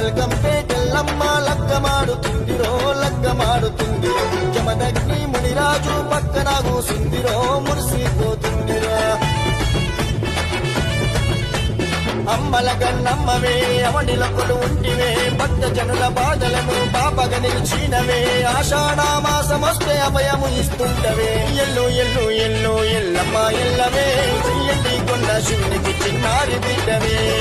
మల్కంపేటెల్లమ్మ లగ్గమాడుతుందిరో లగ్గమాడుతుందిరో. జమదగ్ని మునిరాజు పక్కన కూసుందిరో మురిసిపోతుందిరో. అమ్మల కన్నమ్మవే అవనిల కొలు ఉంటివే భక్త జనుల బాధలను బాపగ నిలిచినవే. ఆషాఢమాసమస్తే అభయము ఇస్తుంటవే ఎల్లు ఎల్లు ఎల్లు ఎల్లమ్మ ఎల్లవే. ఎల్లి కొన్న శివునికి చిన్నారి బిడ్డవే.